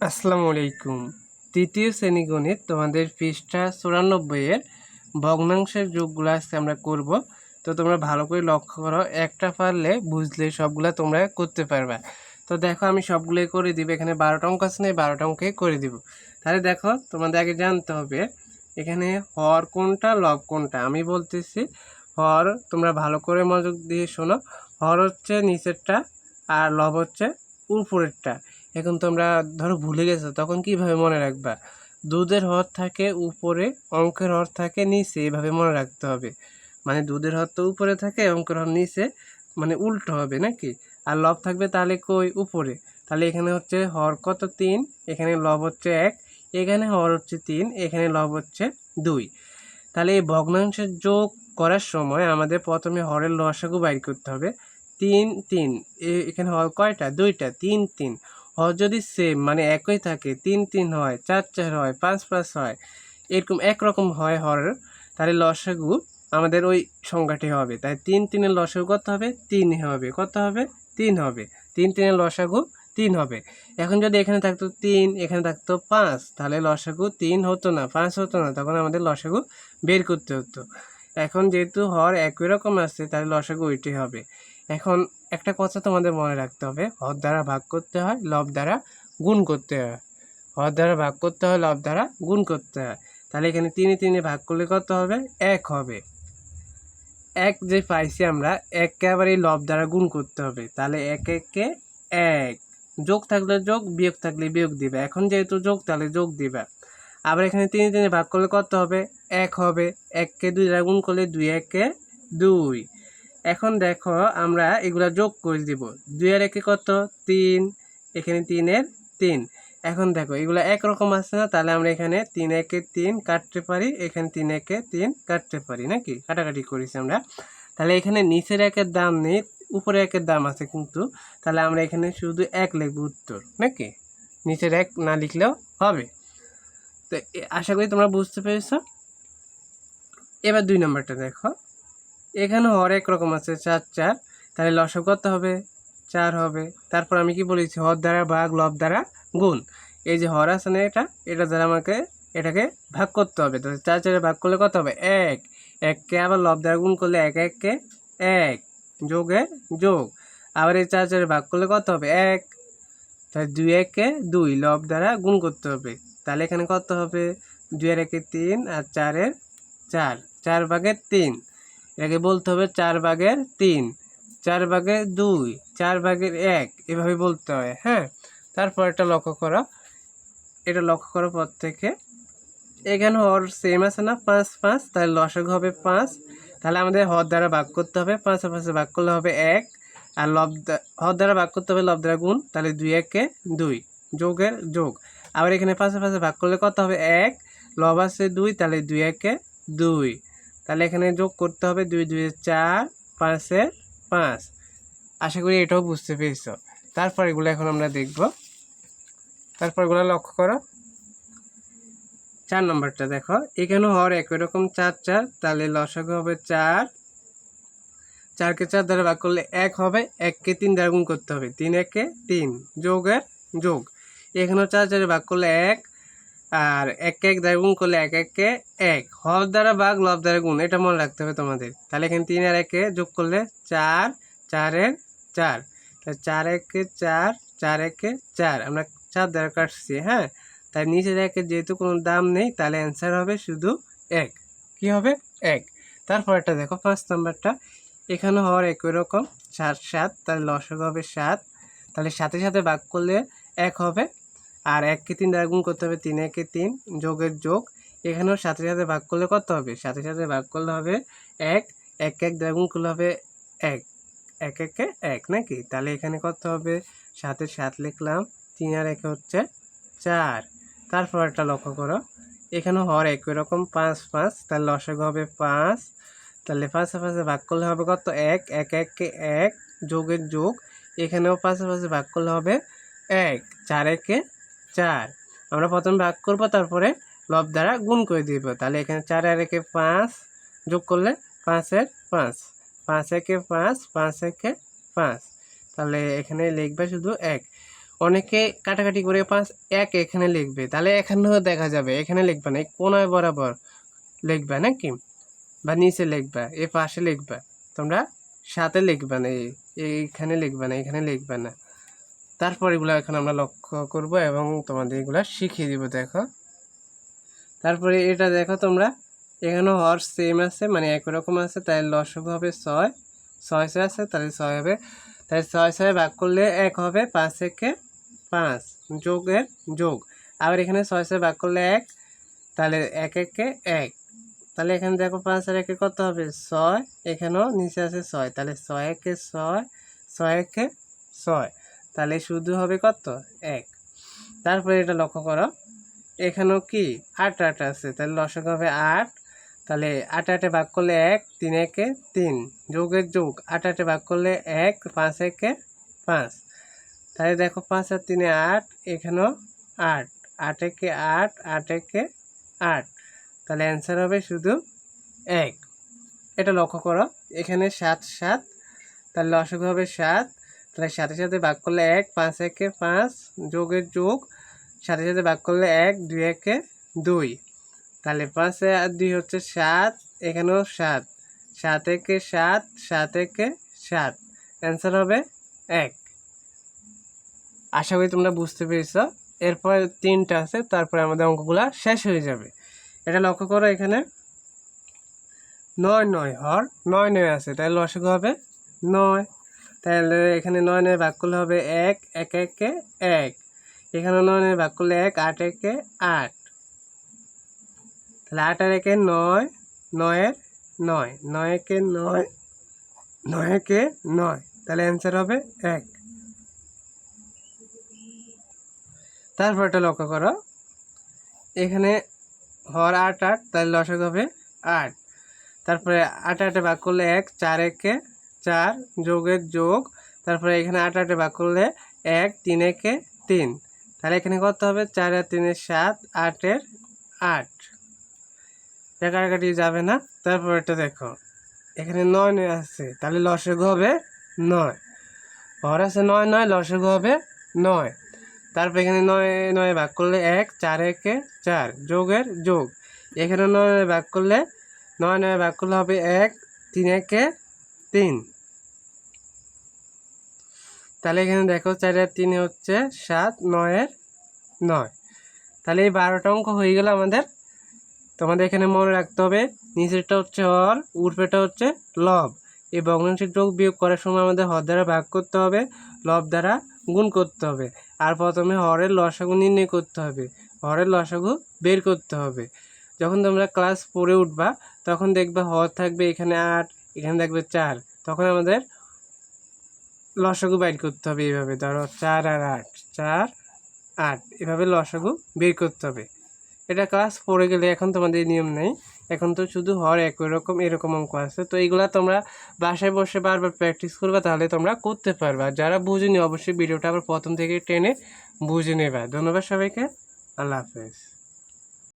আসসালামু আলাইকুম। তৃতীয় শ্রেণি গণিত তোমাদের পৃষ্ঠা চুরানব্বইয়ের ভগ্নাংশের যোগগুলো আজকে আমরা করব। তো তোমরা ভালো করে লক্ষ্য করো, একটা পারলে বুঝলে সবগুলো তোমরা করতে পারবে। তো দেখো আমি সবগুলোই করে দিব, এখানে বারোটা অঙ্ক আছে না বারোটা অঙ্কে করে দিব। তাহলে দেখো তোমাদের আগে জানতে হবে, এখানে হর কোনটা, লব কোনটা? আমি বলতেছি হর, তোমরা ভালো করে মনোযোগ দিয়ে শোনো। হর হচ্ছে নিচেরটা আর লব হচ্ছে উপরেরটা। এখন তোমরা ধরো ভুলে গেছো, তখন কীভাবে মনে রাখবা? দুধের হর থাকে উপরে, অঙ্কের হর থাকে নিচে, এভাবে মনে রাখতে হবে। মানে দুধের হর তো উপরে থাকে, অঙ্কের হর নিচে মানে উল্টো হবে নাকি? আর লব থাকবে তাহলে কই? উপরে। তাহলে এখানে হচ্ছে হর কত? তিন। এখানে লব হচ্ছে এক। এখানে হর হচ্ছে তিন। এখানে লব হচ্ছে দুই। তাহলে এই ভগ্নাংশের যোগ করার সময় আমাদের প্রথমে হরের লসাগু বাইর করতে হবে। তিন তিন। এখানে হর কয়টা? দুইটা। তিন তিন। হর যদি সেম মানে একই থাকে, তিন তিন হয়, চার চার হয়, পাঁচ পাঁচ হয়, এরকম একরকম হয় হর তাহলে লসাগু আমাদের ওই সংখ্যাটি হবে। তাই তিন তিনের লসাগু কত হবে? তিন হবে। কত হবে? তিন হবে। তিন তিনের লসাগু তিন হবে। এখন যদি এখানে থাকতো তিন, এখানে থাকতো পাঁচ, তাহলে লসাগু তিন হতো না, পাঁচ হতো না, তখন আমাদের লসাগু বের করতে হতো। এখন যেহেতু হর একই রকম আছে, তাহলে লসাগু ওইটাই হবে। এখন একটা কথা তোমাদের মনে রাখতে হবে। হর দ্বারা ভাগ করতে হয়, লব দ্বারা গুণ করতে হয়। হর দ্বারা ভাগ করতে হয়, লব দ্বারা গুণ করতে হয়। তাহলে এখানে তিনে তিনে ভাগ করলে কত হবে? এক হবে। এক যে পাইছি আমরা, এককে আবার এই লব দ্বারা গুণ করতে হবে। তাহলে এক এককে এক। যোগ থাকলে যোগ, বিয়োগ থাকলে বিয়োগ দিবে। এখন যেহেতু যোগ, তাহলে যোগ দিবে। আবার এখানে তিনে তিনে ভাগ করলে কত হবে? এক হবে। এককে দুই দ্বারা গুণ করলে দুই, একে দুই। এখন দেখো আমরা এগুলা যোগ করে দিব। দুই আর একে কত? তিন। এখানে তিনের তিন। এখন দেখো, এগুলা একরকম আছে না? তাহলে আমরা এখানে তিন একে তিন কাটতে পারি, এখানে তিন একে তিন কাটতে পারি, নাকি? কাটাকাটি করেছি আমরা। তাহলে এখানে নিচের একের দাম নেই উপরে একের দাম আছে কিন্তু। তাহলে আমরা এখানে শুধু এক লিখব উত্তর, নাকি? নিচের এক না লিখলেও হবে। তো আশা করি তোমরা বুঝতে পেরেছ। এবার দুই নম্বরটা দেখো। এখানে হর এক রকম আছে, চার চার। তাহলে লসক কত হবে? চার হবে। তারপর আমি কি বলেছি? হর দ্বারা ভাগ, লব দ্বারা গুণ। এই যে হর আছে না এটা? এটা দ্বারা আমাকে এটাকে ভাগ করতে হবে। তাহলে চার, চারে ভাগ করলে কত হবে? এক। এককে আবার লব দ্বারা গুণ করলে এক, এককে এক। যোগে যোগ। আবার এই চার, চারে ভাগ করলে কত হবে? এক। তাহলে দুই একে দুই। লব দ্বারা গুণ করতে হবে। তাহলে এখানে কত হবে? দুই আর একে তিন আর চারের চার। চার ভাগের তিন। এটাকে বলতে হবে চার ভাগের তিন, চার ভাগের দুই, চার ভাগের এক, এভাবে বলতে হয় হ্যাঁ? তারপর এটা লক্ষ্য করো, এটা লক্ষ্য করার পর থেকে এখানে হর সেম আছে না, পাঁচ পাঁচ, তাহলে লসক হবে পাঁচ। তাহলে আমাদের হর দ্বারা ভাগ করতে হবে, পাঁচে পাঁচে ভাগ করলে হবে এক। আর লব হর দ্বারা ভাগ করতে হবে লব দ্বারা গুণ, তাহলে দুই, একে দুই, যোগের যোগ। আবার এখানে পাঁচে পাঁচে ভাগ করলে কত হবে? এক। লব আছে দুই, তাহলে দুই, একে দুই। তাহলে এখানে যোগ করতে হবে দুই দুই, চার, পাঁচে পাঁচ। আশা করি এটাও বুঝতে পেরেছ। তারপর এগুলো এখন আমরা দেখব। তারপর এগুলো লক্ষ্য করো। চার নম্বরটা দেখো। এখানে হর একই রকম, চার চার। তাহলে লসাগু হবে চার। চারকে চার দ্বারা ভাগ করলে এক হবে। এককে তিন দ্বারা গুণ করতে হবে। তিন, একে তিন। যোগের যোগ। এখানেও চার, চারে ভাগ করলে এক। আর এক এক দ্বারা গুণ করলে এক একে এক। হর দ্বারা ভাগ, লব দ্বারা গুণ, এটা মনে রাখতে হবে তোমাদের। তাহলে এখানে তিন আর একে যোগ করলে চার চারের চার। তাহলে চার একে চার চার একে চার। আমরা চার দ্বারা কাটছি হ্যাঁ? তাই নিচের একের যেহেতু কোনো দাম নেই, তাহলে অ্যান্সার হবে শুধু এক। কি হবে? এক। তারপর একটা দেখো, পাঁচ নাম্বারটা। এখানে হওয়ার একই রকম, সাত সাত, তাহলে লসক হবে সাত। তাহলে সাথে সাথে ভাগ করলে এক হবে আর এককে তিন দ্বারা গুণ করতে হবে তিন, একে তিন যোগের যোগ। এখানেও সাথে সাথে ভাগ করলে কত হবে? সাথে সাথে ভাগ করলে হবে এক এক এক দ্বারা গুণ করলে হবে এক। এক, একে এক নাকি? তাহলে এখানে কত হবে? সাথে সাত লিখলাম, তিন আর একে হচ্ছে চার। তারপর একটা লক্ষ্য করো এখানে হর একই রকম, পাঁচ পাঁচ, তাহলে লসক হবে পাঁচ। তাহলে পাঁচে পাশে ভাগ করলে হবে কত? এক এক এককে এক যোগের যোগ। এখানেও পাশে পাশে ভাগ করলে হবে এক। চার একে চার। আমরা প্রথমে ভাগ করব, তারপরে লব দ্বারা গুণ করে দিব। তাহলে এখানে চার আর একে পাঁচ যোগ করলে পাঁচের পাঁচ। পাঁচ একে পাঁচ পাঁচ একে পাঁচ। তাহলে এখানে লিখবে শুধু এক। অনেকে কাটাকাটি করে পাঁচ এক এখানে লিখবে। তাহলে এখানেও দেখা যাবে, এখানে লিখবে না, এই কোনায় বরাবর লিখবে নাকি বা নিচে লিখবা এ পাশে লিখবা। তোমরা সাথে লিখবে না, এই এইখানে লিখবে না, এখানে লিখবে না। তারপর এগুলো এখন আমরা লক্ষ্য করব এবং তোমাদের এগুলো শিখিয়ে দিব, দেখো। তারপরে এটা দেখো তোমরা এখানে হর সেম আছে মানে একই রকম আছে, তাই লসক হবে ছয়। ছয় ছয় আছে, তাহলে ছয় হবে। তাই ছয় ছয় ভাগ করলে এক হবে, পাঁচ একে পাঁচ। যোগের যোগ। আবার এখানে ছয় ছয় ভাগ করলে এক, তাহলে এক একে এক। তাহলে এখানে দেখো পাঁচ আর একে কত হবে? ছয়। এখানেও নিচে আছে ছয়। তাহলে ছয় একে ছয় ছয় একে ছয়। তাহলে শুধু হবে কত? এক। তারপরে এটা লক্ষ্য করো। এখানেও কি? আট আট আছে। তাহলে লসক হবে আট। তাহলে আট, আটে ভাগ করলে এক, তিন, একে তিন। যোগের যোগ। আট, আটে ভাগ করলে এক, পাঁচ, একে পাঁচ। তাহলে দেখো পাঁচ আর তিনে আট, এখানেও আট। আট একে আট আট একে আট। তাহলে অ্যান্সার হবে শুধু এক। এটা লক্ষ্য করো। এখানে সাত সাত। তাহলে লসক হবে সাত। তাহলে সাথে সাথে ভাগ করলে এক, পাঁচ একে পাঁচ যোগের যোগ, সাথে সাথে ভাগ করলে এক, দুই একে দুই। তাহলে পাঁচে আর দুই হচ্ছে সাত, এখানেও সাত। সাত একে সাত সাত একে সাত। অ্যান্সার হবে এক। আশা করি তোমরা বুঝতে পেরেছ। এরপর তিনটা আছে, তারপরে আমাদের অঙ্কগুলা শেষ হয়ে যাবে। এটা লক্ষ্য করো এখানে। নয় নয়, হর। নয় নয় আছে, তাহলে লসক হবে নয়। তাহলে এখানে নয় নয় ভাগ করলে হবে এক এক, একে এক। এখানে নয় নয় ভাগ করলে এক, আট, একে আট। তাহলে আট আর একে নয়, নয়ের নয়। নয় একে নয় নয় একে নয়। তাহলে অ্যান্সার হবে এক। তারপর এটা লক্ষ্য করো। এখানে হর আট আট, তাহলে লসক হবে আট। তারপরে আট, আটে ভাগ করলে এক, চার, একে চার যোগের যোগ, তারপরে এখানে আট আটে ভাগ করলে এক, তিন একে তিন। তাহলে এখানে কত হবে? চার আর তিনের সাত, আটের আট। কাটাকাটি যাবে না। তারপর এটা দেখো। এখানে নয় নয় আছে তাহলে লসগু হবে নয়। হর আছে নয় নয় লসগু হবে নয়। তারপর এখানে নয় নয় ভাগ করলে এক, চার একে চার, যোগের যোগ। এখানে নয় নয় ভাগ করলে, নয় নয় ভাগ করলে হবে এক, তিন একে তিন। তাহলে এখানে দেখো চার আর তিনে হচ্ছে সাত, নয়ের নয়। তাহলে এই বারোটা অঙ্ক হয়ে গেল আমাদের। তোমাদের এখানে মনে রাখতে হবে, নিচেরটা হচ্ছে হর উপরেটা হচ্ছে লব। এই ভগ্নাংশের যোগ বিয়োগ করার সময় আমাদের হর দ্বারা ভাগ করতে হবে, লব দ্বারা গুণ করতে হবে। আর প্রথমে হরের লসাগু নির্ণয় করতে হবে, হরের লসাগু বের করতে হবে। যখন তোমরা ক্লাস ফোরে উঠবা, তখন দেখবে হর থাকবে এখানে আট এখানে থাকবে চার। তখন আমাদের লসাগু বাইর করতে হবে এইভাবে। ধরো চার আর আট। চার, আট। এভাবে লসাগু বের করতে হবে। এটা ক্লাস পড়ে গেলে এখন তোমাদের নিয়ম নেই। এখন তো শুধু হর একই রকম, এরকম অঙ্ক আছে। তো এইগুলা তোমরা বাসায় বসে বারবার প্র্যাকটিস করবে, তাহলে তোমরা করতে পারবে। আর যারা বুঝেনি, অবশ্যই ভিডিওটা আবার প্রথম থেকে টেনে বুঝে নেবা। ধন্যবাদ সবাইকে। আল্লাহ হাফেজ।